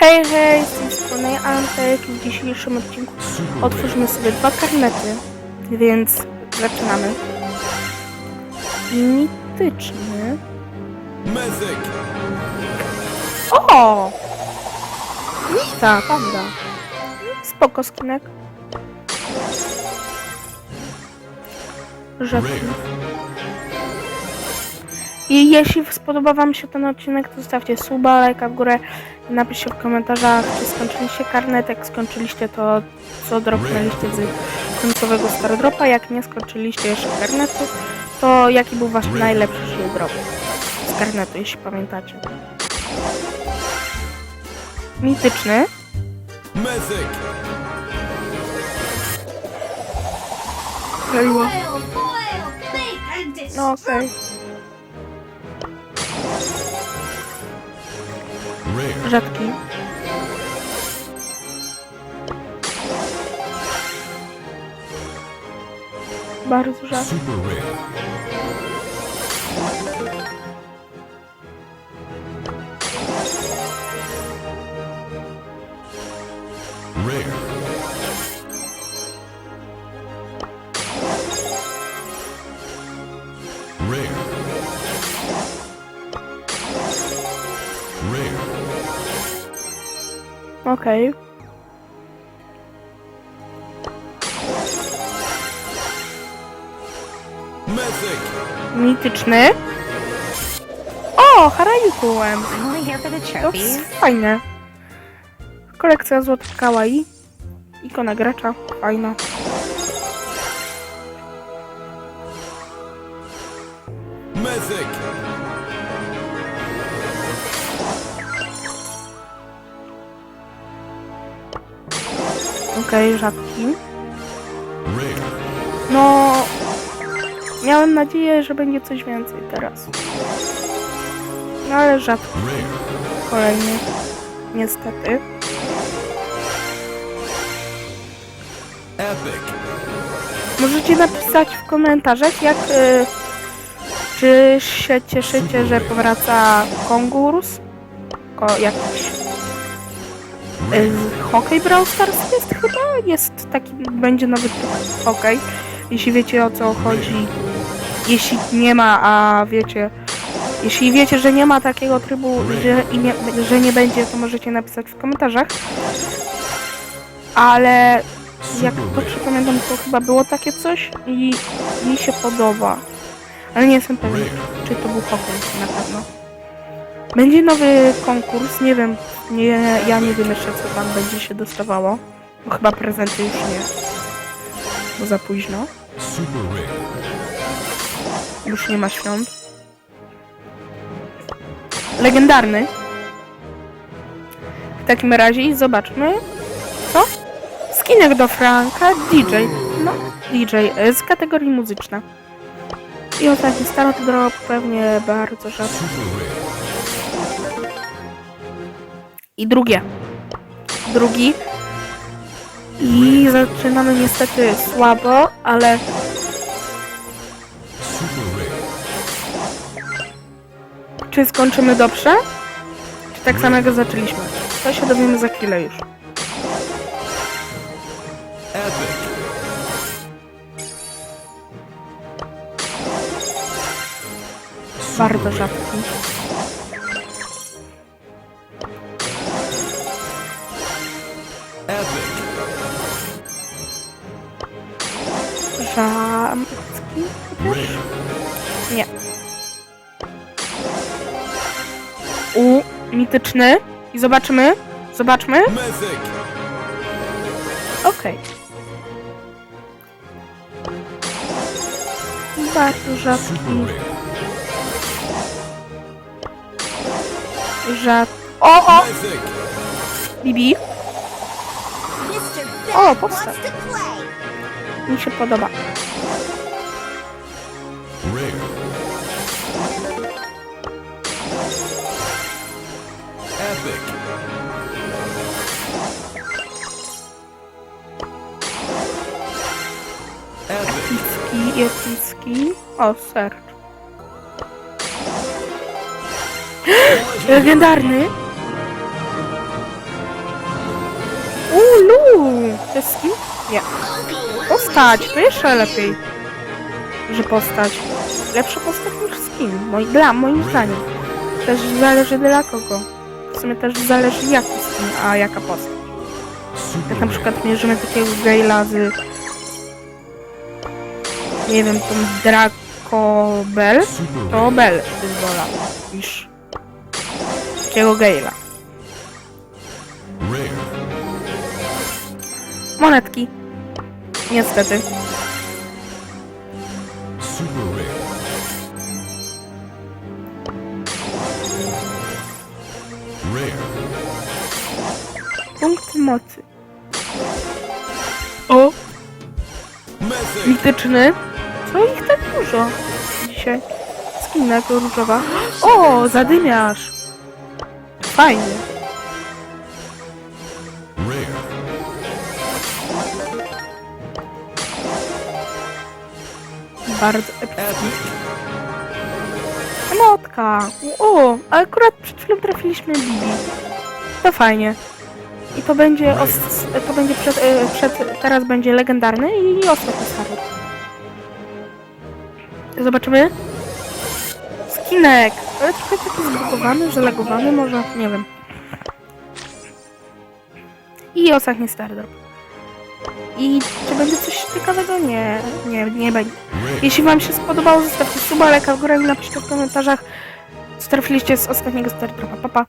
Hej, hej, z tej strony Antek i w dzisiejszym odcinku otworzymy sobie dwa karnety, więc zaczynamy. Mityczny. Mythic! O! Wita, panda. Spoko skinek. Rzadki. I jeśli spodoba Wam się ten odcinek, to zostawcie suba, lajka w górę napiszcie w komentarzach, czy skończyliście karnet. Jak skończyliście, to co dropnęliście z końcowego Stardropa. Jak nie skończyliście jeszcze karnetu, to jaki był Wasz najlepszy drop z karnetu, jeśli pamiętacie. Mityczny. Mythic! No okej. Rare. Rzadki. Bardzo rzadki. Super rare. Rare. Rare. Okej. Mythic! Mityczny. O, Harajuku M. I'm only here for the To fajne. Kolekcja złotych kawaii. Ikona gracza. Fajna. Mythic! Okej, rzadki. Rare. No... Miałem nadzieję, że będzie coś więcej teraz. No ale rzadko. Rare. Kolejny. Niestety. Możecie napisać w komentarzach, jak y, czy się cieszycie, że powraca konkurs? Ko, jakiś Hokej Brawl Stars jest chyba? Jest taki, będzie tryb hokej. Jeśli wiecie o co chodzi. Jeśli nie ma, a wiecie, jeśli wiecie, że nie ma takiego trybu, że, nie, że nie będzie, to możecie napisać w komentarzach. Ale jak dobrze pamiętam, to chyba było takie coś i mi się podoba. Ale nie jestem pewien, czy to był konkurs na pewno. Będzie nowy konkurs, nie wiem, nie, ja nie wiem jeszcze co tam będzie się dostawało. Bo chyba prezenty już nie. Bo za późno. Już nie ma świąt. Legendarny. W takim razie zobaczmy. Co? Skinek do Franka, DJ. No, DJ y, z kategorii muzyczna. I ostatni start drop pewnie bardzo rzadko. I drugie. Drugi. I zaczynamy niestety słabo, ale czy skończymy dobrze? Czy tak jak zaczęliśmy? To się dowiemy za chwilę już. Bardzo rzadki. Epic. Rare. Nie. U, mityczny. I zobaczymy. Zobaczmy. Mythic. Okej. Bardzo rzadki. Super rare. Rzad... O, o! Mythic. Bibi. O, powstał. Mi się podoba. Epicki, epicki. O, ser. Legendarny. Skin? Nie. Postać, to jeszcze lepiej. Że postać. Lepsza postać niż skin. Moi, dla, moim zdaniem. Też zależy dla kogo. W sumie też zależy jaki skin, a jaka postać. Jak na przykład mierzymy takiego Gale'a z... Nie wiem, tą Draco Bell, to Bell bym wolał niż takiego Gale'a. Monetki. Niestety. Punkt mocy. O! Mityczny. Co ich tak dużo dzisiaj? Skinek różowa. O! Zadymiarz. Fajnie. Bardzo epicki. Epic. Emotka. O! Akurat przed chwilą trafiliśmy Bibi. To fajnie. I to będzie to będzie przed, e, przed teraz będzie legendarny i ostatni stary. Zobaczymy. Skinek. Ale trochę taki zbugowany, zalegowany może, nie wiem. I ostatni Stardrop. I czy będzie coś ciekawego? Nie, nie, nie będzie. Jeśli Wam się spodobało, zostawcie suba, lajka w górę i napiszcie w komentarzach, co trafiliście z ostatniego Stardropa. Pa, pa.